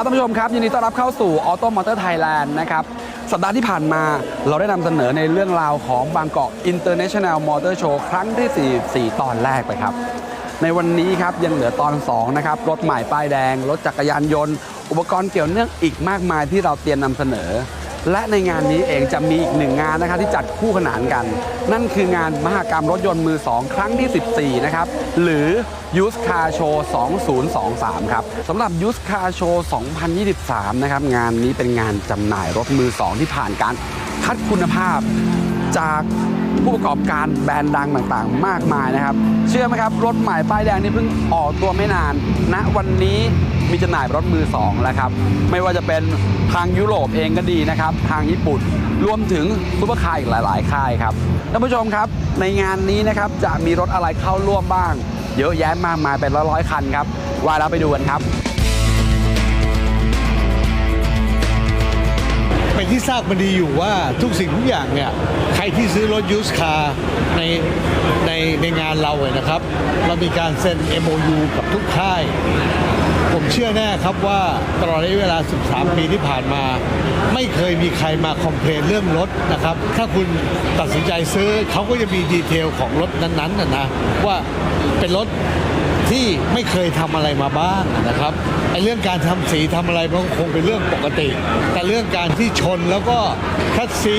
ครับท่านผู้ชมครับยินดีต้อนรับเข้าสู่ออโตมอเตอร์ไทยแลนด์นะครับสัปดาห์ที่ผ่านมาเราได้นำเสนอในเรื่องราวของบางกอก International Motor Show ครั้งที่ 44 ตอนแรกไปครับ ในวันนี้ครับยังเหลือตอน 2 นะครับ รถใหม่ป้ายแดง รถจักรยานยนต์ อุปกรณ์เกี่ยวเนื่องอีกมากมายที่เราเตรียมนำเสนอ และในงานนี้เองจะมีอีกหนึ่งงานนะครับที่จัดคู่ขนานกัน นั่นคืองานมหกรรมรถยนต์มือ 2 ครั้งที่ 14 นะครับ หรือ Used Car Show 2023 ครับสำหรับ Used Car Show 2023 นะครับ งานนี้เป็นงานจำหน่ายรถมือ 2 ที่ผ่านการคัดคุณภาพจาก ผู้ประกอบการแบรนด์ดังต่างๆ มากมายนะครับ เชื่อไหมครับ รถใหม่ป้ายแดงนี่เพิ่งออกตัวไม่นานณนะวันนี้มีจำหน่ายรถมือ2แล้วครับไม่ว่าจะเป็นทางยุโรปเองก็ดีนะครับทางญี่ปุ่นรวมถึงซุปเปอร์คาร์อีกหลาย ๆ ค่ายครับท่านผู้ชมครับในงานนี้นะครับจะมีรถอะไรเข้าร่วมบ้าง เยอะแยะมากมายเป็นร้อยๆคันครับว่าแล้วไปดูกันครับ ที่ทราบมาดีอยู่ว่าทุกสิ่งทุกอย่างเนี่ยใครที่ซื้อรถยูสคาร์ในในในงานเราเนี่ยนะครับ เรามีการเซ็น MOU กับทุกค่าย ผมเชื่อแน่ครับว่าตลอดระยะเวลา 13 ปีที่ผ่านมา ไม่เคยมีใครมาคอมเพลนเรื่องรถนะครับ ถ้าคุณตัดสินใจซื้อเขาก็จะมีดีเทลของรถนั้นๆนะนะว่าเป็นรถ ที่ไม่เคยทำอะไรมาบ้างนะครับไอ้เรื่องการทำสีทำอะไรมันคงเป็นเรื่องปกติ แต่เรื่องการที่ชนแล้วก็คัดซี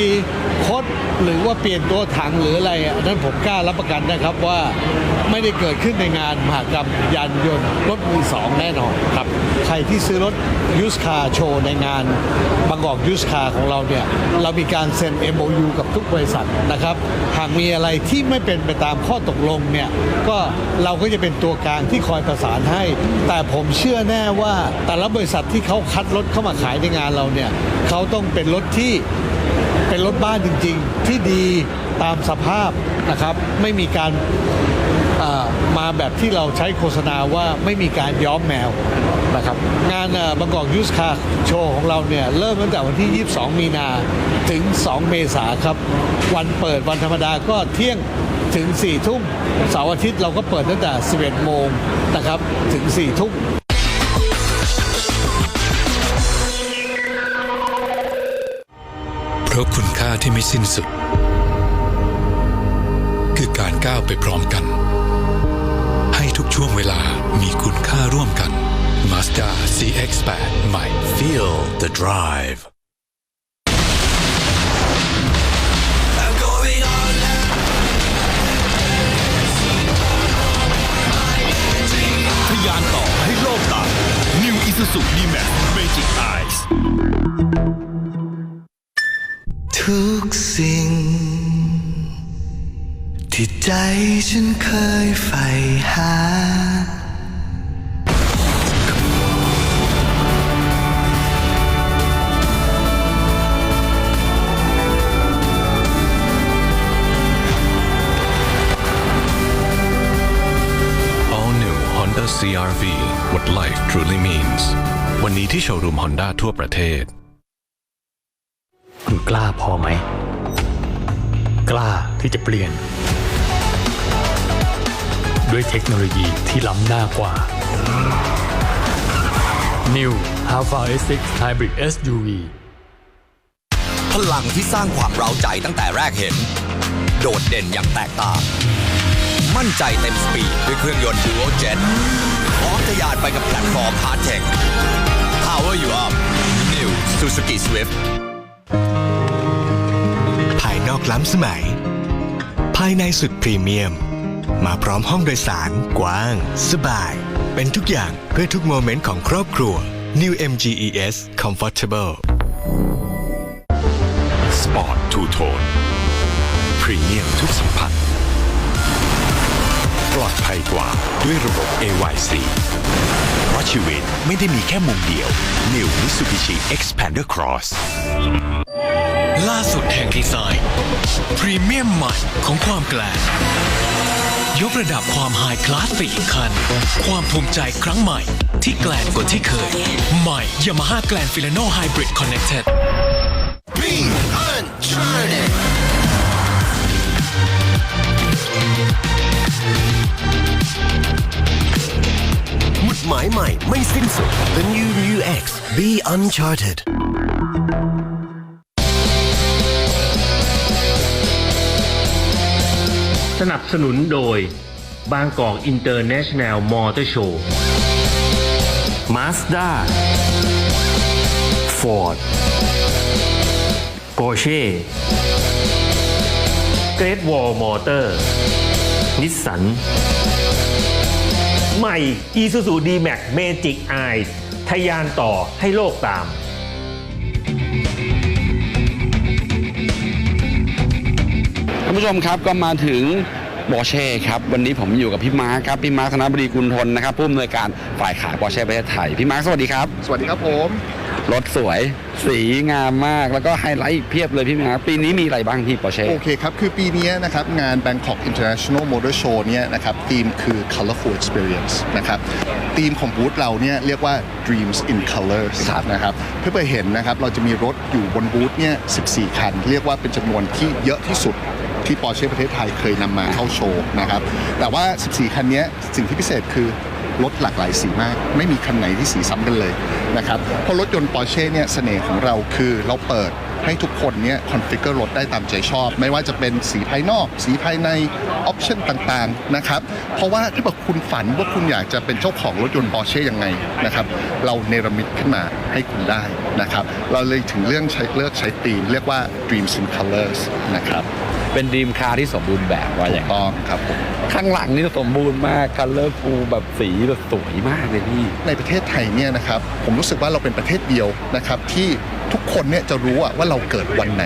คดหรือว่าเปลี่ยนตัวถังหรืออะไรอันนั้นผมกล้ารับประกันนะครับว่าไม่ได้เกิดขึ้นในงานมหกรรมยานยนต์รถมือสองแน่นอนครับ ใครที่ซื้อรถยูสคาโชว์ในงานบางกอกยูสคาของเราเนี่ยเรามีการเซ็น MOU กับทุกบริษัทนะครับ หากมีอะไรที่ไม่เป็นไปตามข้อตกลงเนี่ยก็เราก็จะเป็นตัวกลางที่คอยประสานให้ แต่ผมเชื่อแน่ว่าแต่ละบริษัทที่เขาคัดรถเข้ามาขายในงานเราเนี่ยเขาต้องเป็นรถที่เป็นรถบ้านจริง ๆ ที่ดีตามสภาพนะครับ ไม่มีการ มาแบบที่เราใช้โฆษณาว่าไม่มีการย้อมแมวนะครับงานบางกอกยูสคาโชว์ของเราเนี่ยเริ่มตั้งแต่วันที่ 22 มีนาถึง 2 เมษาครับ วันเปิดวันธรรมดาก็เที่ยงถึง 4 ทุ่มเสาร์อาทิตย์เราก็เปิดตั้งแต่ 11 โมงนะครับถึง 4 ทุ่มเพราะคุณค่าที่ไม่สิ้นสุด คือการก้าวไปพร้อมกันให้ ทุกช่วงเวลามีคุณค่าร่วมกัน Mazda CX-8 ใหม่ Feel the drive. ทะยานต่อให้โลกตา New Isuzu D-Max Magic Eyes ทุกสิ่ง ที่ใจฉันเคยใฝ่หา All new Honda CRV What life truly means วันนี้ที่โชว์รูม Honda ทั่วประเทศ คุณกล้าพอไหม กล้าที่จะเปลี่ยน ด้วยเทคโนโลยีที่ล้ำหน้ากว่า New Alpha S6 Hybrid SUV พลังที่สร้างความเร้าใจตั้งแต่แรกเห็น โดดเด่นอย่างแตกต่าง มั่นใจเต็มสปีดด้วยเครื่องยนต์ Dual Jet พร้อมทะยานไปกับแพลตฟอร์ม Hard Tech Power you up New Suzuki Swift ภายนอกล้ำสมัยายในสุดพรีเมียม มาพร้อมห้องโดยสาร กว้าง สบาย เป็นทุกอย่างเพื่อทุกโมเมนต์ของครอบครัว New MGES Comfortable Sport Two Tone พรีเมียมทุกสัมผัสปลอดภัยกว่าด้วยระบบ AYC เพราะชีวิตไม่ได้มีแค่มุมเดียว New Mitsubishi Xpander Cross ล่าสุดแห่งดีไซน์พรีเมียมใหม่ของความแกลนยกระดับความไฮคลาสไปอีกขั้นความภูมิใจครั้งใหม่ ที่แกลนกว่าที่เคย ใหม่ Yamaha แกลนฟิลโนไฮบริดคอนเน c เต็ด Be uncharted หมุดหมายใหม่ไม่สิ้นสุด The New Mu X MX Be Uncharted สนับสนุนโดย บางกอกอินเตอร์เนชั่นแนลมอเตอร์โชว์มาสด้าฟอร์ดโกเช่เกรทวอลมอเตอร์นิสสันใหม่ Isuzu D-Max Magic Eye ทะยานต่อให้โลกตามานผู้ชมครับก็มาถึงบอเช่ครับวันนี้ผมอยู่กับพี่มาร์คครับพี่มาร์คธนบดีกุลทนนะครับผู้อำนวยการฝ่ายขายบอเช่ประเทศไทยพี่มาร์คสวัสดีครับ สวัสดีครับผม รถสวย สีงามมากแล้วก็ไฮไลท์อีกเพียบเลยพี่มาร์คปีนี้มีอะไรบ้างที่บอเช่โอเคครับ คือปีนี้นะครับ งาน Bangkok International Motor Show เนี่ยนะครับธีมคือ Colorful Experience นะครับธีมของบูธเราเนี่ยเรียกว่า Dreams in Colors นะครับเพื่อไปเห็นนะครับเราจะมีรถอยู่บนบูธเนี่ย 14 คัน เรียกว่าเป็นจำนวนที่เยอะที่สุด ที่ปอร์เช่ประเทศไทยเคยนำมาเข้าโชว์นะครับ แต่ว่า 14 คันนี้สิ่งที่พิเศษคือรถหลากหลายสีมาก ไม่มีคันไหนที่สีซ้ำกันเลยนะครับเพราะรถยนต์ปอร์เช่เนี่ยเสน่ห์ของเราคือเราเปิดให้ทุกคนเนี่ยคอนฟิกเกอร์รถได้ตามใจชอบ ไม่ว่าจะเป็นสีภายนอก สีภายในออปชันต่างๆนะครับเพราะว่าถ้าเกิดคุณฝันว่าคุณอยากจะเป็นเจ้าของรถยนต์ปอร์เช่ยังไงนะครับเราเนรมิตขึ้นมาให้คุณได้นะครับเราเลยถึงเรื่องใช้เลือกใช้ธีมเรียกว่า Dreams in Colors นะครับ เป็นดีมคาร์ที่สมบูรณ์แบบว่าอย่างต้องครับผมข้างหลังนี่สมบูรณ์มากคัลเลอร์ฟูแบบสีแบบสวยมากเลยพี่ ในประเทศไทยเนี่ยนะครับผมรู้สึกว่าเราเป็นประเทศเดียวนะครับที่ทุกคนเนี่ยจะรู้อะว่าเราเกิดวันไหน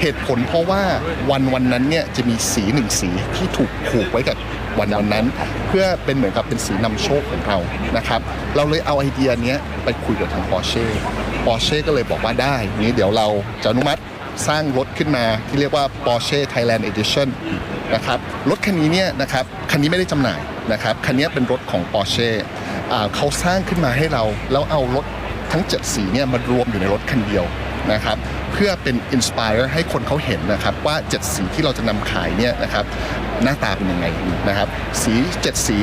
เหตุผลเพราะว่าวันวันนั้นเนี่ยจะมีสีหนึ่งสีที่ถูกผูกไว้กับวันวันนั้น เพื่อเป็นเหมือนกับเป็นสีนำโชคของเรานะครับ เราเลยเอาไอเดียเนี้ยไปคุยกับทาง Porsche Porsche ก็เลยบอกว่าได้นี้เดี๋ยวเราจะอนุมัติ สร้างรถขึ้นมาที่เรียกว่า Porsche Thailand Edition นะครับรถคันนี้เนี่ยนะครับคันนี้ไม่ได้จำหน่ายนะครับคันนี้เป็นรถของ Porsche อ่าเขาสร้างขึ้นมาให้เรา แล้วเอารถทั้ง 7 สีเนี่ยมารวมอยู่ในรถคันเดียวนะครับเพื่อเป็นอินสปายให้คนเขาเห็นนะครับว่า 7 สีที่เราจะนำขายเนี่ยนะครับหน้าตาเป็นยังไงนะครับสี 7 สี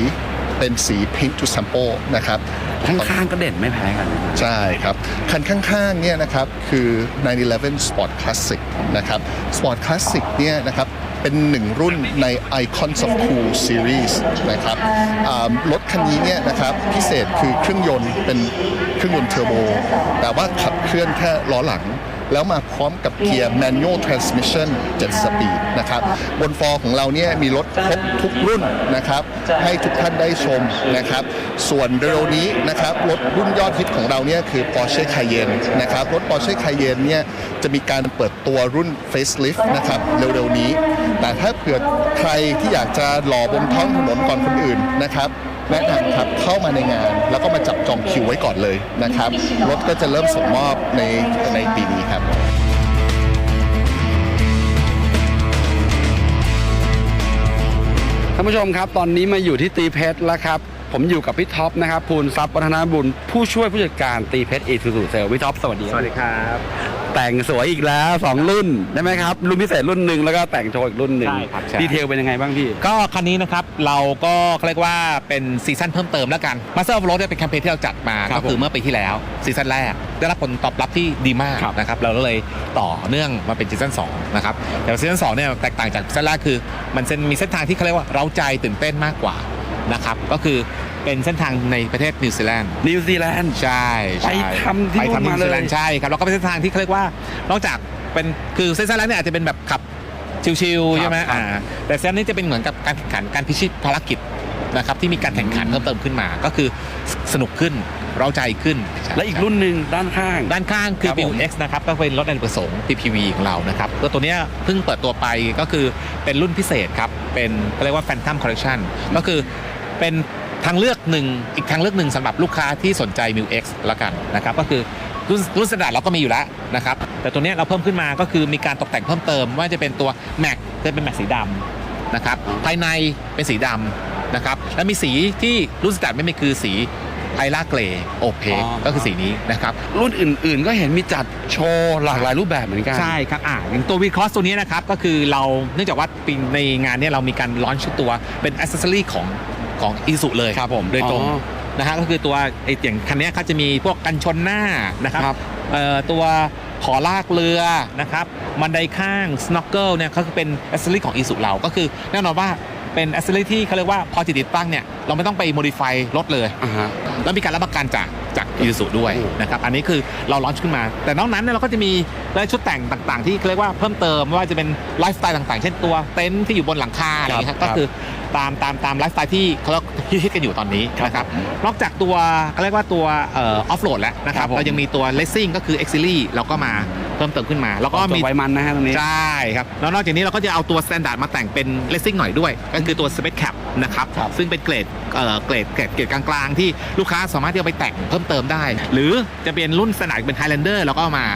เป็นสี Pink to Sample นะครับ ข้างๆก็เด่นไม่แพ้กัน ใช่ครับ คันข้างๆเนี่ยนะครับคือ 911 Sport Classic นะครับ Sport Classic เนี่ยนะครับเป็นหนึ่งรุ่นใน Icons of Cool Series นะครับรถคันนี้เนี่ยนะครับพิเศษคือเครื่องยนต์เป็นเครื่องยนต์เทอร์โบ แต่ว่าขับเคลื่อนแค่ล้อหลัง แล้วมาพร้อมกับเกียร์ manual transmission 7 สปีดนะครับ บนฟอร์ของเราเนี่ยมีรถครบทุกรุ่นนะครับ ให้ทุกท่านได้ชมนะครับ ส่วนเร็วนี้นะครับรถรุ่นยอดฮิตของเราเนี่ยคือ Porsche Cayenne นะครับรถ Porsche Cayenne เนี่ยจะมีการเปิดตัวรุ่น facelift นะครับเร็วๆนี้ แต่ถ้าเผื่อใครที่อยากจะหล่อบนท้องถนนก่อนคนอื่นนะครับ แนะนำครับเข้ามาในงาน แล้วก็มาจับจองคิวไว้ก่อนเลยนะครับรถก็จะเริ่มส่งมอบในในปีนี้ครับท่านผู้ชมครับ ตอนนี้มาอยู่ที่ตีเพชรแล้วครับ ผมอยู่กับพี่ท็อปนะครับ ภูลทรัพย์วัฒนบุญ ผู้ช่วยผู้จัดการตีเพชรอีทูซูเซลพี่ท็อปสวัสดีสวัสดีครับ แต่งสวยอีกแล้ว 2 รุ่นได้ไหมครับ รุ่นพิเศษรุ่นหนึ่งแล้วก็แต่งโชว์อีกรุ่นหนึ่งใช่ครับใช่ ดีเทลเป็นยังไงบ้างพี่ ก็คันนี้นะครับเราก็เรียกว่าเป็นซีซั่นเพิ่มเติมแล้วกันมาสเตอร์ f อ r o a d เนี่ยเป็นแคมเปญที่เราจัดมาครับก็คือเมื่อปีที่แล้วซีซั่นแรก ได้รับผลตอบรับที่ดีมากครับ นะครับเราก็เลยต่อเนื่องมาเป็นซีซั่น2นะครับแต่ซีซั่น2เนี่ยแตกต่างจากซีซั่นแรกคือ มันจะมีเส้นทางที่เขาเรียกว่าเราใจตื่นเต้นมากกว่า นะครับ ก็คือเป็นเส้นทางในประเทศนิวซีแลนด์ นิวซีแลนด์ ใช่ใช่ไปทำที่ไปนู่นทำที่มานิวซีแลนเลยด์ใช่ครับแล้วก็เป็นเส้นทางที่เขาเรียกว่านอกจากเป็นคือเส้นทางแรกเนี่ยอาจจะเป็นแบบขับชิวๆใช่ไหมครับ อ่าแต่เส้นนี้จะเป็นเหมือนกับการแข่งขันการพิชิตภารกิจนะครับที่มีการแข่งขันเพิ่มเติมขึ้นมา ก็คือสนุกขึ้น เราใจขึ้น และอีกรุ่นหนึ่งด้านข้าง ด้านข้างคือครับ b ิผ w ม X นะครับก็เป็นรถอเนกประสงค์ PPV ของเรานะครับก็ตัวเนี้ยเพิ่งเปิดตัวไปก็คือเป็นรุ่นพิเศษครับ เป็นเขาเรียกว่า Phantom Collection ก็คือเป็นทางเลือกหนึ่งอีกทางเลือกหนึ่งสำหรับลูกค้าที่สนใจ m i X ละกันนะครับก็คือรุ่นรุ่นสแตนดาร์ดเราก็มีอยู่แล้วนะครับแต่ตัวเนี้ยเราเพิ่มขึ้นมาก็คือมีการตกแต่งเพิ่มเติมว่าจะเป็นตัว Mac จะเป็นแม็กสีดำนะครับภายในเป็นสีดำนะครับและมีสีที่รุ่นสแตนดาร์ดไม่มีคือสี ไอร่าเกรย์โอเพอ๋อก็คือสีนี้นะครับรุ่นอื่นๆ ก็เห็นมีจัดโชว์หลากหลายรูปแบบเหมือนกันใช่ครับอ่าอย่างตัว V Cross ตัวนี้นะครับก็คือเราเนื่องจากว่าปีในงานเนี้เรามีการลอนช์ตัวเป็นอ c เซสซอรี่ของของอีสุเลยครับผมโดยตรงอ๋อนะฮะก็คือตัวไอ้อย่างคันเนี้ยเขาจะมีพวกกันชนหน้านะครับครับเอ่อตัวขอลากเรือนะครับบันไดข้าง snorkel เนี่ยก็คือเป็นอ c เซอรี่ของอีสุเราก็คือแน่นอนว่า เป็นอ c เซอรี่ที่เขาเรียกว่าพอติดตั้งเนี่ยเราไม่ต้องไปโมดิฟายรถเลย อ่าฮะ แล้วมีการรับประกันจากจากอีซูด้วยนะครับ อันนี้คือเราลอนช์ขึ้นมา แต่นอกนั้นเนี่ยเราก็จะมีรายชุดแต่งต่างๆ ที่เรียกว่าเพิ่มเติมไม่ว่าจะเป็นไลฟ์สไตล์ต่างๆ เช่นตัวเต็นท์ที่อยู่บนหลังคาอะไรอย่างเงี้ยครับครัก็บคือตามตามตามไลฟ์สไตล์ที่เขาฮิตๆกันอยู่ตอนนี้นะครับ นอกจากตัวเขาเรียกว่าตัวเออฟโหลดแล้วนะครับเรายังมีตัวเลสซิ่งก็คือ e x i l y เราก็มา เพิ่มเติมขึ้นมา แล้วก็ก็มีมีไว้มันนะฮะตรงนี้ ใช่ครับ แล้วนอกจากนี้เราก็จะเอาตัว Standard มาแต่งเป็น Racing หน่อยด้วย ก็คือตัว Space Cap นะครับครับ ซึ่งเป็นเกรดเอ่อเกรดเกรดเกรดกลางๆ ที่ลูกค้าสามารถที่จะไปแต่งเพิ่มเติมได้ หรือจะเป็นรุ่น Standard เป็น Highlander เราก็เอามา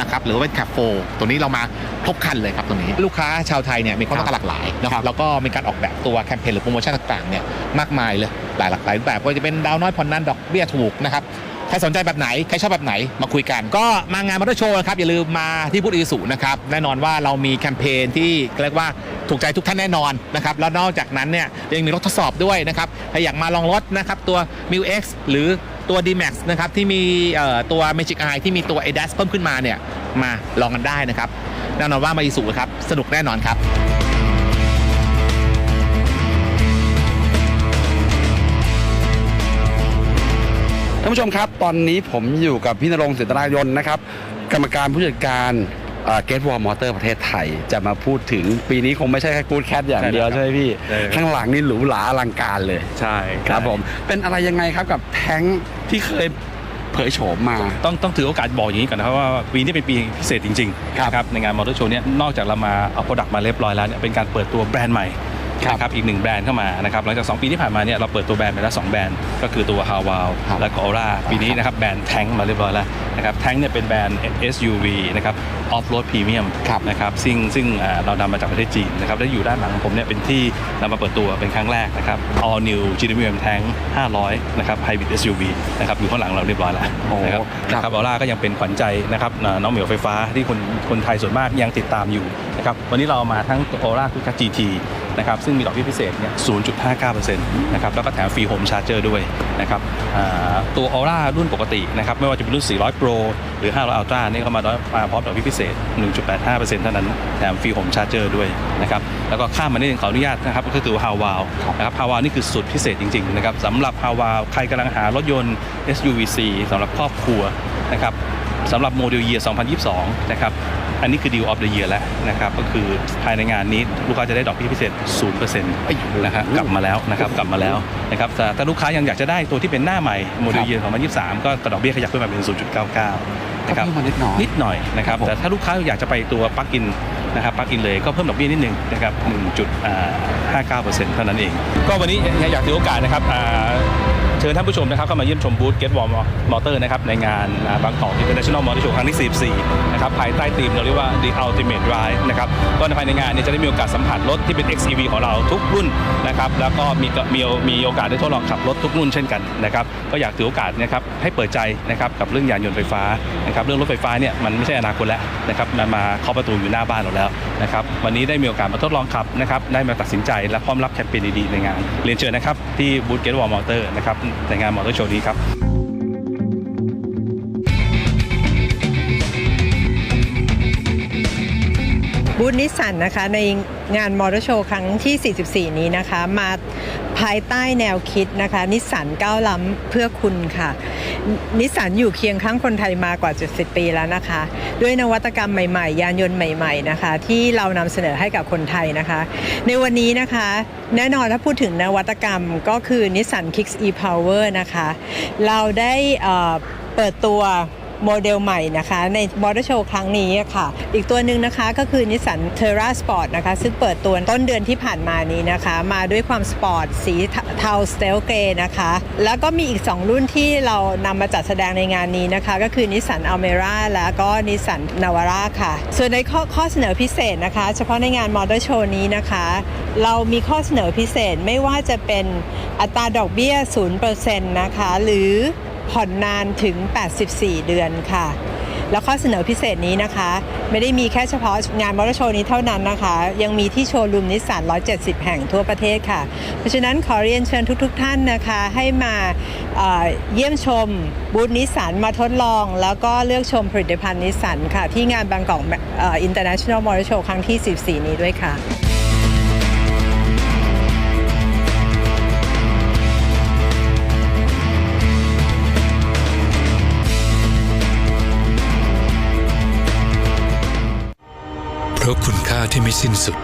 นะครับหรือว่าเป็น Cap 4ตัวนี้เรามาครบคันเลยครับตรงนี้ ลูกค้าชาวไทยเนี่ยมีความต้องการหลากหลายนะครับแล้วก็มีการออกแบบตัวแคมเปญหรือโปรโมชั่นต่างๆเนี่ยมากมายเลยหลายหลากหลายรูปแบบก็จะเป็นดาวน้อยผ่อนนานดอกเบี้ยถูกนะครับ ใครสนใจแบบไหน ใครชอบแบบไหนมาคุยกัน ก็มางานมอเตอร์โชว์นะครับ อย่าลืมมาที่บูธอีสุนะครับ แน่นอนว่าเรามีแคมเปญที่เรียกว่าถูกใจทุกท่านแน่นอนนะครับ แล้วนอกจากนั้นเนี่ยยังมีรถทดสอบด้วยนะครับถ้าอยากมาลองรถนะครับตัว m i X หรือตัว D-Max นะครับที่มีตัว Magic Eye ที่มีตัว ADAS เพิ่มขึ้นมาเนี่ยมาลองกันได้นะครับแน่นอนว่ามาอีสุครับสนุกแน่นอนครับ ผู้ชมครับตอนนี้ผมอยู่กับพี่นรงค์สิทธนายนนะครับ กรรมการผู้จัดการเกตวอลมอเตอร์ประเทศไทย จะมาพูดถึงปีนี้คงไม่ใช่แค่กูดแคทอย่างเดียวใช่ใช่ไหมพี่ ใช่ครับ ข้างหลังนี่หรูหราอลังการเลย ใช่ครับผม เป็นอะไรยังไงครับกับแท้งที่เคยเผยโฉมมา ต้องต้องถือโอกาสบอกอย่างนี้ก่อนนะครับว่าปีนี้เป็นปีพิเศษจริงๆครับ นะครับในงานมอเตอร์โชว์เนี่ยนอกจากเรามาเอาโปรดักต์มาเรียบร้อยแล้วเนี่ยเป็นการเปิดตัวแบรนด์ใหม่ครับ นะครับอีกหนึ่งแบรนด์เข้ามานะครับหลังจาก 2 ปีที่ผ่านมาเนี่ยเราเปิดตัวแบรนด์ไปแล้ว 2 แบรนด์ก็คือตัว h a w a l ครับและก็ Aura ปีนี้นะครับแบรนด์แทงมาเรียบร้อยแล้วนะครับแทงเนี่ยเป็นแบรนด์ SUV นะครับออฟโรดพรีเมียมครับนะครับซึ่งซึ่งอ่าเรานำมาจากประเทศจีนนะครับและอยู่ด้านหลังของผมเนี่ยเป็นที่นำมาเปิดตัวเป็นครั้งแรกนะครับ All New GWM Tank 500 นะครับ Hybrid SUV นะครับอยู่ข้างหลังเราเรียบร้อยแล้วโอ้นะครับครับนะครับออร่าก็ยังเป็นขวัญใจนะครับอ่าน้องเหมียวไฟฟ้าที่คนคนไทยส่วนมากยังติดตามอยู่นะครับวันนี้เราเอามาทั้งออร่าคุคั GT นะครับซึ่งมีดอกเบี้ยพิเศษเนี่ย 0.59%นะครับแล้วก็แถมฟรีโฮมชาร์เจอร์ด้วยนะครับตัวออร่ารุ่นปกตินะครับไม่ว่าจะเป็นรุ่น 400 Pro หรือ 500 Ultra นี่ก็มาด้วยมาพร้อมดอกเบี้ยพิเศษ 1.85%เท่านั้นแถมฟรีโฮมชาร์เจอร์ด้วยนะครับแล้วก็ข้ามมานิดนึงขออนุญาตนะครับก็คือตัวฮาวาลนะครับฮาวาลนี่คือสุดพิเศษจริงๆนะครับสำหรับฮาวาลใครกำลังหารถยนต์ SUVC สำหรับครอบครัวนะครับสำหรับโมเดลเยียร์ 2022 นะครับ อันนี้คือ Deal of the Year แล้วนะครับก็คือภายในงานนี้ลูกค้าจะได้ดอกเบี้ยพิเศษ 0%นะฮะกลับมาแล้วนะครับกลับมาแล้วนะครับแต่ถ้าลูกค้ายังอยากจะได้ตัวที่เป็นหน้าใหม่โมเดลเยียร์2023ก็ดอกเบี้ยขยับขึ้นมาเป็น 0.99นะครับก็เพิ่มมานิดหน่อยนิดหน่อยนะครับแต่ถ้าลูกค้าอยากจะไปตัวปลั๊กอินนะครับปลั๊กอินเลยก็เพิ่มดอกเบี้ยนิดนึงนะครับ1.59%เท่านั้นเอง ก็วันนี้อยากถือโอกาสนะครับอ่าเชิญท่านผู้ชมนะครับเข้ามาเยี่ยมชมบูธ Get Warm Motor นะครับในงานบางกอก International Motor Show ครั้งที่ 44 นะครับภายใต้ธีมเราเรียกว่า The Ultimate Ride นะครับก็ในภายในงานเนี้จะได้มีโอกาสสัมผัสรถที่เป็น XEV ของเราทุกรุ่นนะครับแล้วก็มีมีมีโอกาสได้ทดลองขับรถทุกรุ่นเช่นกันนะครับก็อยากถือโอกาสนะครับให้เปิดใจนะครับกับเรื่องยานยนต์ไฟฟ้านะครับเรื่องรถไฟฟ้าเนี่ยมันไม่ใช่อนาคตแล้วนะครับมันมาเคาะประตูอยู่หน้าบ้านเราแล้วนะครับวันนี้ได้มีโอกาสมาทดลองขับนะครับได้มาตัดสินใจและพร้อมรับแคมเปญดีๆในงาน เรียนเชิญนะครับที่บูธเกตวอลมอเตอร์นะครับในงานมอเตอร์โชว์นี้ครับ บูธนิสสันนะคะ ในงานมอเตอร์โชว์ครั้งที่ 44 นี้นะคะ มาภายใต้แนวคิดนะคะ นิสสันก้าวล้ำเพื่อคุณค่ะ นิสสันอยู่เคียงข้างคนไทยมากว่า 70 ปีแล้วนะคะ ด้วยนวัตกรรมใหม่ๆ ยานยนต์ใหม่ๆนะคะ ที่เรานำเสนอให้กับคนไทยนะคะ ในวันนี้นะคะ แน่นอนถ้าพูดถึงนวัตกรรมก็คือ Nissan Kicks e-Power นะคะ เราได้เปิดตัว โมเดลใหม่นะคะในมอเตอร์โชว์ครั้งนี้ค่ะ อีกตัวหนึ่งนะคะก็คือ Nissan Terra Sport นะคะ ซึ่งเปิดตัวต้นเดือนที่ผ่านมานี้นะคะ มาด้วยความสปอร์ตสีเทาสเตลเกรนะคะ แล้วก็มีอีก 2 รุ่นที่เรานำมาจัดแสดงในงานนี้นะคะ ก็คือ Nissan Almera แล้วก็ Nissan Navara ค่ะ ส่วนในข้อข้อเสนอพิเศษนะคะ เฉพาะในงานมอเตอร์โชว์นี้นะคะ เรามีข้อเสนอพิเศษไม่ว่าจะเป็นอัตราดอกเบี้ย0%นะคะหรือ ผ่อนนานถึง 84 เดือนค่ะ แล้วข้อเสนอพิเศษนี้นะคะ ไม่ได้มีแค่เฉพาะงานมอเตอร์โชว์นี้เท่านั้นนะคะ ยังมีที่โชว์รูมนิสสัน 170 แห่งทั่วประเทศค่ะ เพราะฉะนั้นขอเรียนเชิญทุกๆท่านนะคะ ให้มาเเยี่ยมชมบูธนิสสันมาทดลอง แล้วก็เลือกชมผลิตภัณฑ์นิสสันค่ะ ที่งานบางกอกอินเตอร์เนชั่นแนลมอเตอร์โชว์ครั้งที่ 14 นี้ด้วยค่ะ ราะคุณค่าที่ไม่สิ้นสุด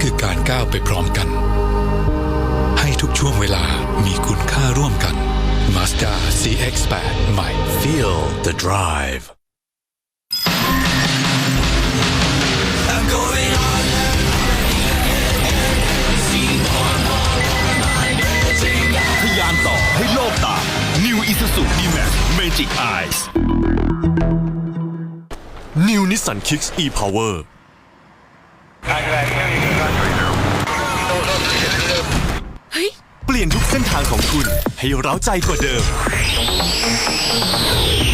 คือการก้าวไปพร้อมกัน ให้ทุกช่วงเวลามีคุณค่าร่วมกัน Mazda CX-8 ใหม่ Feel the drive ทยานต่อให้โลกตา New Isuzu D-Max Magic Eyes New Nissan Kicks e-Power เปลี่ยนทุกเส้นทางของคุณ ให้เร้าใจกว่าเดิม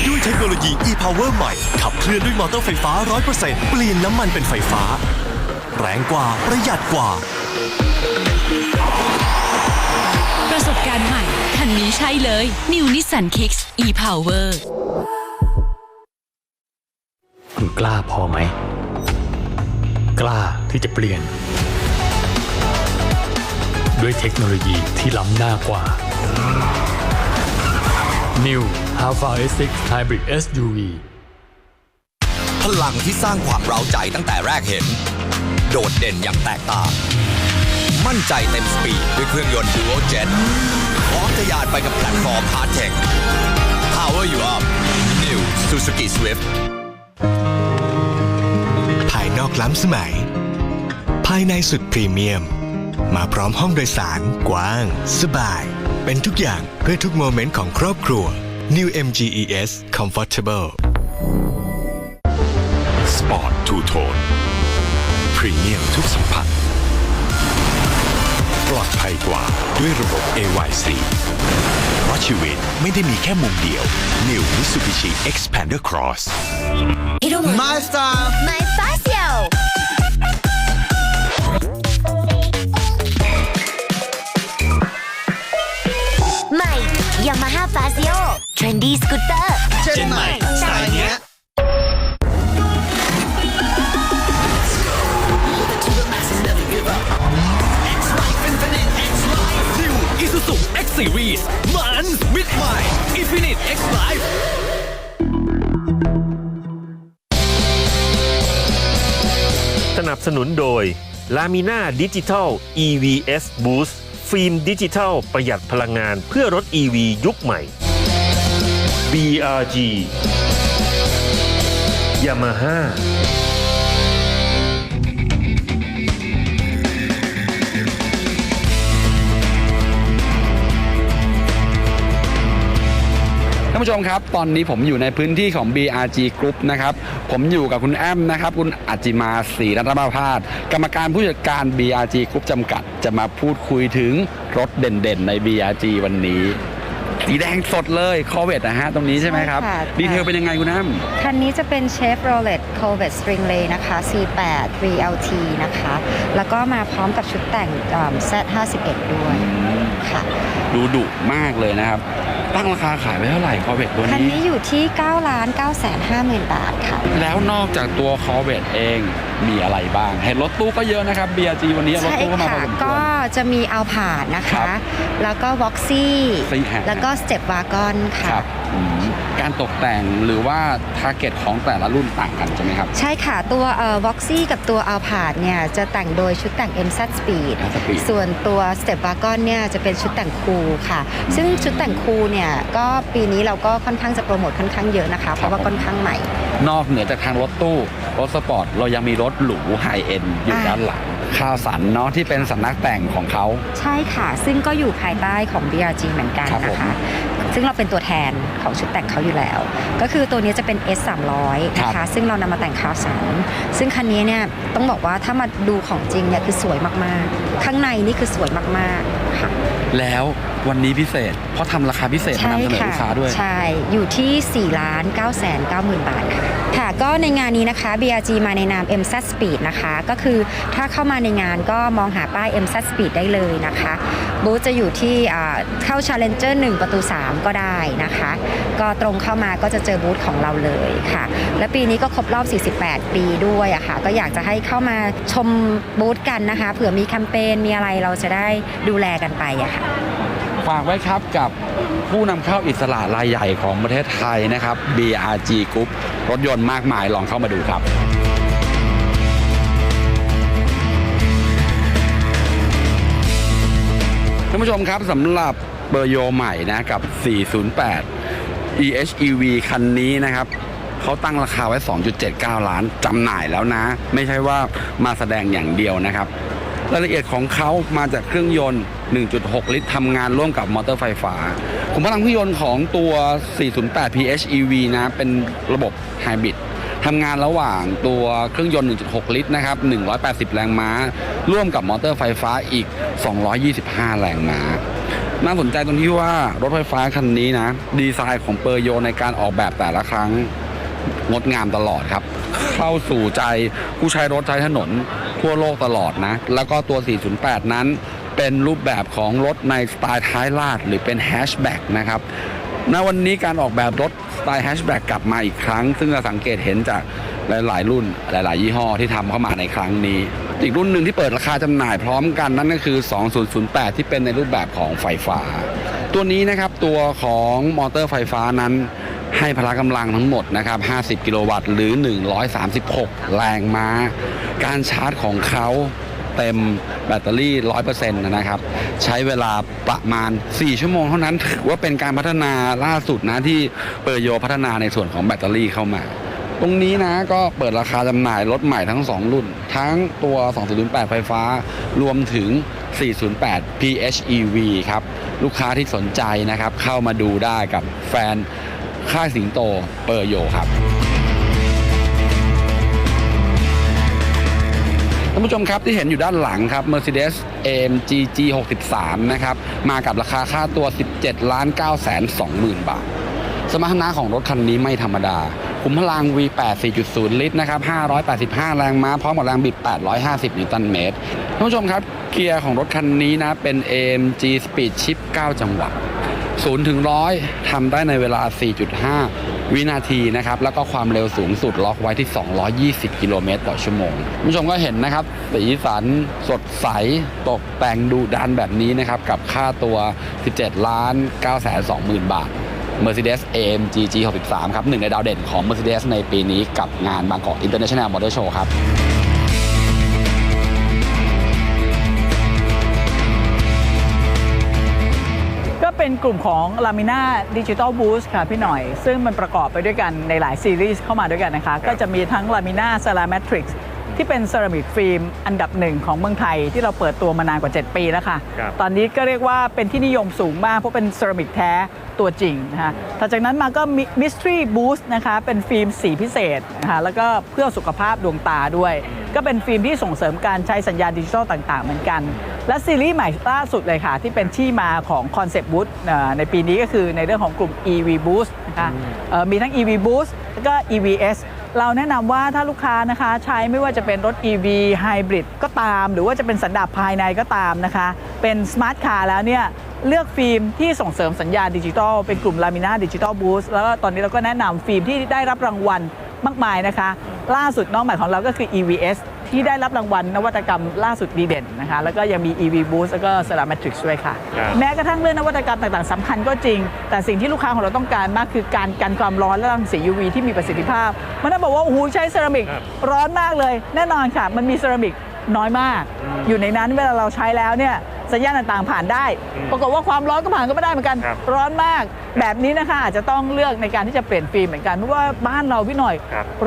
ด้วยเทคโนโลยี e-Power ใหม่ ขับเคลื่อนด้วยมอเตอร์ไฟฟ้า 100%เปลี่ยนน้ำมันเป็นไฟฟ้า แรงกว่าประหยัดกว่า ประสบการณ์ใหม่ คันนี้ใช่เลย New Nissan Kicks e-Power คุณกล้าพอไหม กล้าที่จะเปลี่ยน ด้วยเทคโนโลยีที่ล้ำหน้ากว่า New Alpha S6 Hybrid SUV พลังที่สร้างความเร้าใจตั้งแต่แรกเห็น โดดเด่นอย่างแตกต่าง มั่นใจเต็มสปีดด้วยเครื่องยนต์ Dual Jet พร้อมทะยานไปกับแพลตฟอร์ม Hard Tech Power You Up New Suzuki Swift ล้ำสมัย ภายในสุดพรีเมียม มาพร้อมห้องโดยสาร กว้าง สบาย เป็นทุกอย่างเพื่อทุกโมเมนต์ของครอบครัว New MGES Comfortable Sport Two Tone พรีเมียมทุกสัมผัสปลอดภัยกว่าด้วยระบบ AYC เพราะชีวิตไม่ได้มีแค่มุมเดียว New Mitsubishi Xpander Cross My style My Facio Fazio Trendy Scooter เจนใหม่สไตล์เนี้ย New Isuzu X Series มันมิดใหม่ Infinite X Life สนับสนุนโดย Lamina Digital EVS Boost ฟิล์มดิจิทัลประหยัดพลังงานเพื่อรถ EV ยุคใหม่ BRG Yamaha ท่านผู้ชมครับ ตอนนี้ผมอยู่ในพื้นที่ของ BRG Group นะครับ ผมอยู่กับคุณแอมนะครับ คุณอัจจิมาศรีรัตนประพาสกรรมการผู้จัดการ BRG Group จำกัด จะมาพูดคุยถึงรถเด่นๆ ใน BRG วันนี้ สีแดงสดเลยคอเวตนะฮะ ตรงนี้ใช่ไหมครับ ใช่ค่ะ ดีเทลเป็นยังไงคุณแอมคันนี้จะเป็น Chevrolet Corvette Stringley นะคะ C8 VLT นะคะ แล้วก็มาพร้อมกับชุดแต่งอ่า Z51 ด้วยค่ะ ดูดุมากเลยนะครับ ตั้งราคาขายไว้เท่าไหร่คอเวตตัวคันนี้ นี้อยู่ที่ 9 ล้าน9แสน5หมื่นบาทค่ะ แล้วนอกจากตัวคอเวตเองมีอะไรบ้าง เห็นรถตู้ก็เยอะนะครับ BRG วันนี้รถใช่ตู้ก็มาพอค่ะ สมควก็ร จะมีเอาผาดนะครัคะ บแล้วก็ Voxy สี่แห่งแล้วก็ Step Wagon ค่ะครับอืมการตกแต่งหรือว่าทาร์เก็ตของแต่ละรุ่นต่างกันใช่ไหมครับ ใช่ค่ะ ตัวเอ่อ Voxy กับตัว a l p a r d เนี่ยจะแต่งโดยชุดแต่ง MZ Speed Speed ส่วนตัว Step Wagon เนี่ยจะเป็นชุดแต่งคูลค่ะ ซึ่งชุดแต่งคูลเนี่ยก็ปีนี้เราก็ค่อนข้างจะโปรโมทค่อนข้างเยอะนะคะ เพราะว่าค่อนข้างใหม่ นอกเหนือจากทางรถตู้ รถสปอร์ต เรายังมีรถหรูไฮเอ็นอยู่อ่า ด้านหลัง ข้าวสันเนาะที่เป็นสำนักแต่งของเขา ใช่ค่ะ ซึ่งก็อยู่ภายใต้ของ BRG เหมือนกันครับผมนะคะ ซึ่งเราเป็นตัวแทนของชุดแต่งเขาอยู่แล้ว ก็คือตัวนี้จะเป็น S 3 0 0นะครัคะบซึ่งเรานำมาแต่งคาวสัน ซึ่งคันนี้เนี่ยต้องบอกว่าถ้ามาดูของจริงเนี่ยคือสวยมากๆ ข้างในนี่คือสวยมากๆค่ะแล้ว วันนี้พิเศษ เพราะทำราคาพิเศษมานำเสนอลูกค้าด้วย ใช่ อยู่ที่ 4 ล้าน9แสน9หมื่นบาทค่ะ ค่ะ ก็ในงานนี้นะคะ BRG มาในนาม m s a t Speed นะคะ ก็คือถ้าเข้ามาในงานก็มองหาป้าย m s a t Speed ได้เลยนะคะ บูธจะอยู่ที่อ่าเข้า Challenger 1 ประตู 3 ก็ได้นะคะ ก็ตรงเข้ามาก็จะเจอบูธของเราเลยค่ะ และปีนี้ก็ครบรอบ 48 ปีด้วยอะค่ะ ก็อยากจะให้เข้ามาชมบูธกันนะคะ เผื่อมีแคมเปญ มีอะไรเราจะได้ดูแลกันไปอะค่ะ ฝากไว้ครับกับผู้นำเข้าอิสระรายใหญ่ของประเทศไทยนะครับ BRG Group รถยนต์มากมายลองเข้ามาดูครับท่านผู้ชมครับสำหรับเบอร์โยใหม่นะกับ 408 EHEV คันนี้นะครับเขาตั้งราคาไว้ 2.79 ล้านจำหน่ายแล้วนะ ไม่ใช่ว่ามาแสดงอย่างเดียวนะครับ รายละเอียดของเขามาจากเครื่องยนต์ 1.6 ลิตรทำงานร่วมกับมอเตอร์ไฟฟ้าขุมพลังเครื่องยนต์ของตัว 408 PHEV นะ เป็นระบบไฮบริดทำงานระหว่างตัวเครื่องยนต์ 1.6 ลิตรนะครับ 180 แรงม้า ร่วมกับมอเตอร์ไฟฟ้าอีก 225 แรงม้า น่าสนใจตรงที่ว่ารถไฟฟ้าคันนี้นะ ดีไซน์ของเปอร์โยในการออกแบบแต่ละครั้ง งดงามตลอดครับ เข้าสู่ใจผู้ใช้รถใช้ถนนทั่วโลกตลอดนะ แล้วก็ตัว 408 นั้น เป็นรูปแบบของรถในสไตล์ท้ายลาดหรือเป็นแฮชแบ็กนะครับณวันนี้การออกแบบรถสไตล์แฮชแบ็กกลับมาอีกครั้ง ซึ่งเราสังเกตเห็นจากหลาย ๆ รุ่นหลาย ๆ ยี่ห้อที่ทำเข้ามาในครั้งนี้ อีกรุ่นหนึ่งที่เปิดราคาจำหน่ายพร้อมกันนั่นก็คือ 2008 ที่เป็นในรูปแบบของไฟฟ้า ตัวนี้นะครับตัวของมอเตอร์ไฟฟ้านั้น ให้พละกำลังทั้งหมดนะครับ 50 กิโลวัตต์หรือ 136 แรงม้า การชาร์จของเขาเต็มแบตเตอรี่ 100%นะครับ ใช้เวลาประมาณ 4 ชั่วโมงเท่านั้น ถือว่าเป็นการพัฒนาล่าสุดนะที่เปอร์โยพัฒนาในส่วนของแบตเตอรี่เข้ามา ตรงนี้นะก็เปิดราคาจำหน่ายรถใหม่ทั้ง 2 รุ่น ทั้งตัว 208ไฟฟ้า รวมถึง 408 PHEV ครับ ลูกค้าที่สนใจนะครับ เข้ามาดูได้กับแฟน ค่ายสิงโตเปอร์โยครับท่านผู้ชมครับที่เห็นอยู่ด้านหลังครับ Mercedes AMG G63 นะครับ มากับราคาค่าตัว 17 ล้าน9แสน20,000 บาท สมรรถนะของรถคันนี้ไม่ธรรมดาขุมพลัง V8 4.0 ลิตร นะครับ 585 แรงม้า พร้อมกับแรงบิด 850 นิวตันเมตร ท่านผู้ชมครับ เกียร์ของรถคันนี้นะ เป็น AMG Speed Shift 9 จังหวะ 0ถึง100ทำได้ในเวลา 4.5 วินาทีนะครับ แล้วก็ความเร็วสูงสุดล็อกไว้ที่ 220 กิโลเมตรต่อชั่วโมงผู้ชมก็เห็นนะครับ สีสันสดใส ตกแต่งดูดันแบบนี้นะครับ กับค่าตัว 17 ล้าน9แสน20,000 บาท Mercedes AMG G63 ครับหนึ่งในดาวเด่นของ Mercedes ในปีนี้กับงานบางกอก International Motor Show ครับ เป็นกลุ่มของ Lamina Digital Boost ค่ะพี่หน่อย ซึ่งมันประกอบไปด้วยกันในหลายซีรีส์เข้ามาด้วยกันนะคะ ก็จะมีทั้ง Lamina Ceramatrix ที่เป็นเซรามิกฟิล์มอันดับหนึ่งของเมืองไทยที่เราเปิดตัวมานานกว่า 7 ปีแล้วค่ะ ครับตอนนี้ก็เรียกว่าเป็นที่นิยมสูงมาก เพราะเป็นเซรามิกแท้ตัวจริงนะคะถัดจากนั้นมาก็ Mystery Boost นะคะเป็นฟิล์มสีพิเศษนะคะแล้วก็เพื่อสุขภาพดวงตาด้วย ก็เป็นฟิล์มที่ส่งเสริมการใช้สัญญาณดิจิทัลต่าง ๆ เหมือนกัน และซีรีส์ใหม่ล่าสุดเลยค่ะ ที่เป็นที่มาของคอนเซปต์บูธในปีนี้ก็คือในเรื่องของกลุ่ม EV Boost นะคะเอ่อมีทั้ง EV Boost แล้วก็ EVS เราแนะนำว่าถ้าลูกค้านะคะใช้ไม่ว่าจะเป็นรถ EV ไฮบริดก็ตาม หรือว่าจะเป็นสันดาปภายในก็ตามนะคะ เป็นสมาร์ทคาร์แล้วเนี่ยเลือกฟิล์มที่ส่งเสริมสัญญาณดิจิทัล เป็นกลุ่มลามิน่าดิจิทัลบูสต์แล้วก็ตอนนี้เราก็แนะนำฟิล์มที่ได้รับรางวัลมากมายนะคะ ล่าสุดน้องใหม่ของเราก็คือ EVS ที่ได้รับรางวัลนวัตกรรมล่าสุดดีเด่นนะคะแล้วก็ยังมี EV Boost แล้วก็ Ceramatrix ด้วยค่ะ ครับแม้กระทั่งเรื่องนวัตกรรมต่างๆสำคัญก็จริง แต่สิ่งที่ลูกค้าของเราต้องการมากคือการกันความร้อนและรังสี UV ที่มีประสิทธิภาพ มันต้องบอกว่าโอ้โหใช้เซรามิกร้อนมากเลย แน่นอนค่ะ มันมีเซรามิกน้อยมาก อยู่ในนั้นเวลาเราใช้แล้วเนี่ย สัญญาณต่างๆผ่านได้ ปรากฏว่าความร้อนก็ผ่านก็ไม่ได้เหมือนกันร้อนมาก แบบนี้นะคะอาจจะต้องเลือกในการที่จะเปลี่ยนฟิล์มเหมือนกันเพราะว่าบ้านเราพี่หน่อย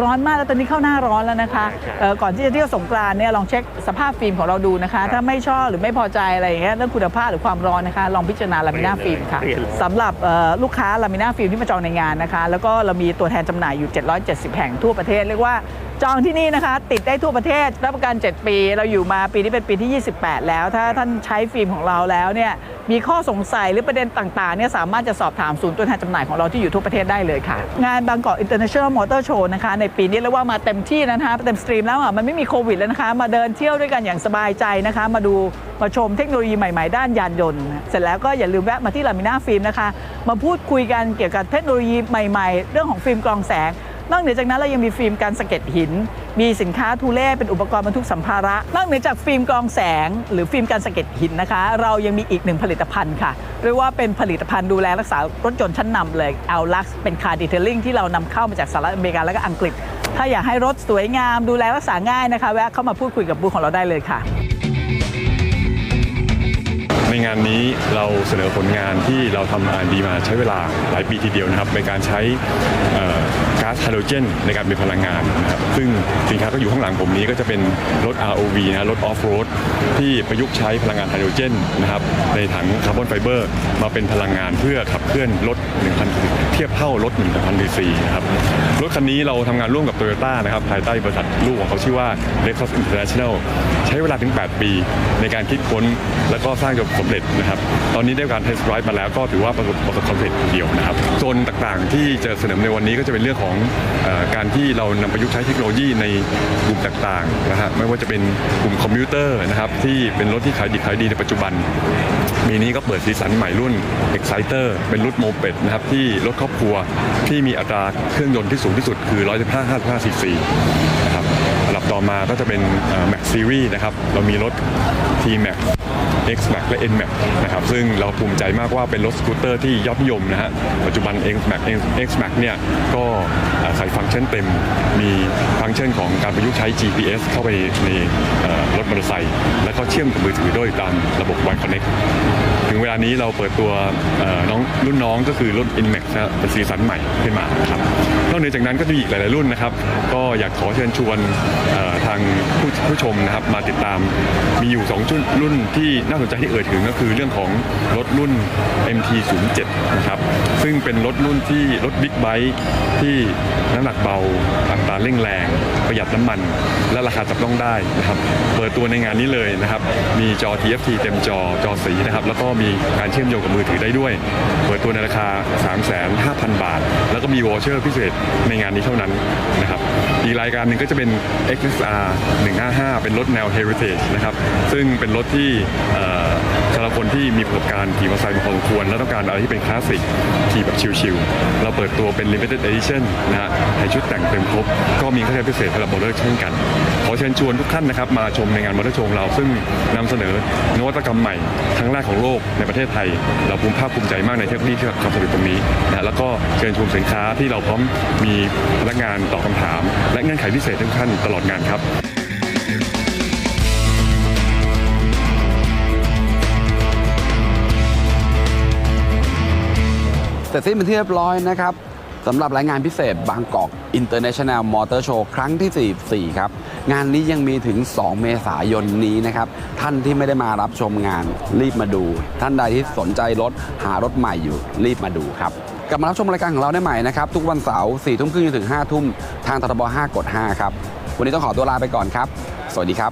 ร้อนมากแล้วตอนนี้เข้าหน้าร้อนแล้วนะคะเอ่อก่อนที่จะเที่ยวสงกรานต์เนี่ยลองเช็คสภาพฟิล์มของเราดูนะคะ ถ้าไม่ชอบหรือไม่พอใจอะไรอย่างเงี้ยเรื่องคุณภาพหรือความร้อนนะคะ ลองพิจารณาลามิน่าฟิล์มค่ะเปลี่ยนเลย สำหรับเอ่อลูกค้าลามิน่าฟิล์มที่มาจองในงานนะคะ แล้วก็เรามีตัวแทนจำหน่ายอยู่ 770 แห่งทั่วประเทศเรียกว่า จองที่นี่นะคะ ติดได้ทั่วประเทศรับประกัน 7 ปี เราอยู่มาปีนี้เป็นปีที่ 28 แล้ว ถ้าท่านใช้ฟิล์มของเราแล้วเนี่ยมีข้อสงสัยหรือประเด็นต่างๆเนี่ยสามารถจะสอบถามศูนย์ตัวแทนจำหน่ายของเราที่อยู่ทั่วประเทศได้เลยค่ะ งานบางกอก International Motor Show นะคะในปีนี้เรียกว่ามาเต็มที่แล้วนะคะเต็มสตรีมแล้วอะมันไม่มีโควิดแล้วนะคะ มาเดินเที่ยวด้วยกันอย่างสบายใจนะคะ มาดูมาชมเทคโนโลยีใหม่ๆ ด้านยานยนต์ เสร็จแล้วก็อย่าลืมแวะมาที่ลามิน่าฟิล์มนะคะมาพูดคุยกันเกี่ยวกับเทคโนโลยีใหม่ ๆ เรื่องของฟิล์มกรองแสง นอกเหนือจากนั้นเรายังมีฟิล์มการสะเก็ดหิน มีสินค้าทูเล่เป็นอุปกรณ์บรรทุกสัมภาระ นอกเหนือจากฟิล์มกรองแสง หรือฟิล์มการสะเก็ดหินนะคะ เรายังมีอีกหนึ่งผลิตภัณฑ์ค่ะเรียกว่าเป็นผลิตภัณฑ์ดูแลรักษารถยนต์ชั้นนำเลย a l l u x เป็นคาร์ดีเทลลิ่งที่เรานำเข้ามาจากสหรัฐอเมริกาและก็อังกฤษ ถ้าอยากให้รถสวยงาม ดูแลรักษาง่ายนะคะแวะเข้ามาพูดคุยกับบูธของเราได้เลยค่ะในงานนี้เราเสนอผลงานที่เราทำอ่านดีมาใช้เวลาหลายปีทีเดียวนะครับในการใช้อ่อก๊าซไฮโดรเจนในการเป็นพลังงานนะครับซึ่งสินค้าก็อยู่ข้างหลังผมนี้ก็จะเป็นรถ ROV นะรถออฟโรดที่ประยุกต์ใช้พลังงานไฮโดรเจนนะครับในถังคาร์บอนไฟเบอร์มาเป็นพลังงานเพื่อขับเคลื่อนรถ1,000เทียบเท่ารถ1,000ซีนะครับ รถคันนี้เราทำงานร่วมกับ Toyota นะครับภายใต้บริษัทลูกของเขาชื่อว่า Lexus International ใช้เวลาถึง 8 ปี ในการคิดค้นแล้วก็สร้างจนสำเร็จนะครับ ตอนนี้ได้การเทสต์ไรด์มาแล้วก็ถือว่าประสบประสบความสำเร็จเดียวนะครับโซนต่างๆที่จะเสนอในวันนี้ก็จะเป็นเรื่องของเออการที่เรานำประยุกต์ใช้เทคโนโลยีในกลุ่มต่างๆนะฮะไม่ว่าจะเป็นกลุ่มคอมพิวเตอร์นะครับที่เป็นรถที่ขายดีขายดีในปัจจุบัน ปีนี้ก็เปิดสีสันใหม่รุ่น Exciter เป็นรุ่นโมเปดนะครับที่รถครอบครัวที่มีอัตราเครื่องยนต์ที่สูงที่สุดคือ 115 55 cc นะครับอันดับต่อมาก็จะเป็น Max Series นะครับ เรามีรถ T Max X Max และ N Max นะครับ ซึ่งเราภูมิใจมากว่าเป็นรถสกูตเตอร์ที่ยอดนิยมนะฮะ ปัจจุบัน X Max X Max เนี่ย ก็ใส่ฟังก์ชันเต็ม มีฟังก์ชันของการประยุกต์ใช้ GPS เข้าไปในรถมอเตอร์ไซค์ แล้วก็เชื่อมกับมือถือด้วยตามระบบ Wi Connect ถึงเวลานี้เราเปิดตัวน้องรุ่นน้องก็คือรุ่น Inmax เป็นสีสันใหม่ขึ้นมานะครับ อกจากนั้นก็จะมีอีกหลาย ๆ รุ่นนะครับ ก็อยากขอเชิญชวนทางผู้ผู้ชมนะครับมาติดตามมีอยู่2ชุดรุ่นที่น่าสนใจที่เอ่ยถึงก็คือเรื่องของรถรุ่น MT07 นะครับซึ่งเป็นรถรุ่นที่รถบิ๊กไบค์ที่น้ำหนักเบาอัตราเร่งแรง ประหยัดน้ำมัน และราคาจับต้องได้นะครับเปิดตัวในงานนี้เลยนะครับมีจอ TFT เต็มจอจอสีนะครับแล้วก็มีการเชื่อมโยงกับมือถือได้ด้วย เปิดตัวในราคา 35,000บาท แล้วก็มีวอเชอร์พิเศษในงานนี้เท่านั้นนะครับอีกรายการหนึ่งก็จะเป็น XSR 155 เป็นรถแนว Heritage นะครับซึ่งเป็นรถที่ สำหรับคนที่มีประสบการณ์ขี่มอเตอร์ไซค์มาพอสมควร แล้วต้องการอะไรที่เป็นคลาสสิกขี่แบบชิลๆเราเปิดตัวเป็น Limited Edition นะฮะให้ชุดแต่งเต็มครบ ก็มีค่าใช้พิเศษสำหรับมอเตอร์เช่นกัน ขอเชิญชวนทุกท่านนะครับมาชมในงานมอเตอร์โชว์เราซึ่งนำเสนอนวัตกรรมใหม่ครั้งแรกของโลกในประเทศไทย เราภูมิภาคภูมิใจมากในเทคโนโลยีที่ทำสำเร็จตรงนี้นะแล้วก็เชิญชมสินค้าที่เราพร้อมมีพนักงานตอบคำถาม และเงื่อนไขพิเศษทุกท่านตลอดงานครับ เสร็จสิ้นเป็นที่เรียบร้อยนะครับสำหรับรายงานพิเศษบางกอก International Motor Show ครั้งที่ 44 ครับ งานนี้ยังมีถึง 2 เมษายนนี้นะครับ ท่านที่ไม่ได้มารับชมงานรีบมาดู ท่านใดที่สนใจรถหารถใหม่อยู่รีบมาดูครับ กลับมารับชมรายการของเราได้ใหม่นะครับ ทุกวันเสาร์4ทุ่มครึ่งจนถึง 5 ทุ่มทางททบ 5 กด 5 ครับ วันนี้ต้องขอตัวลาไปก่อนครับ สวัสดีครับ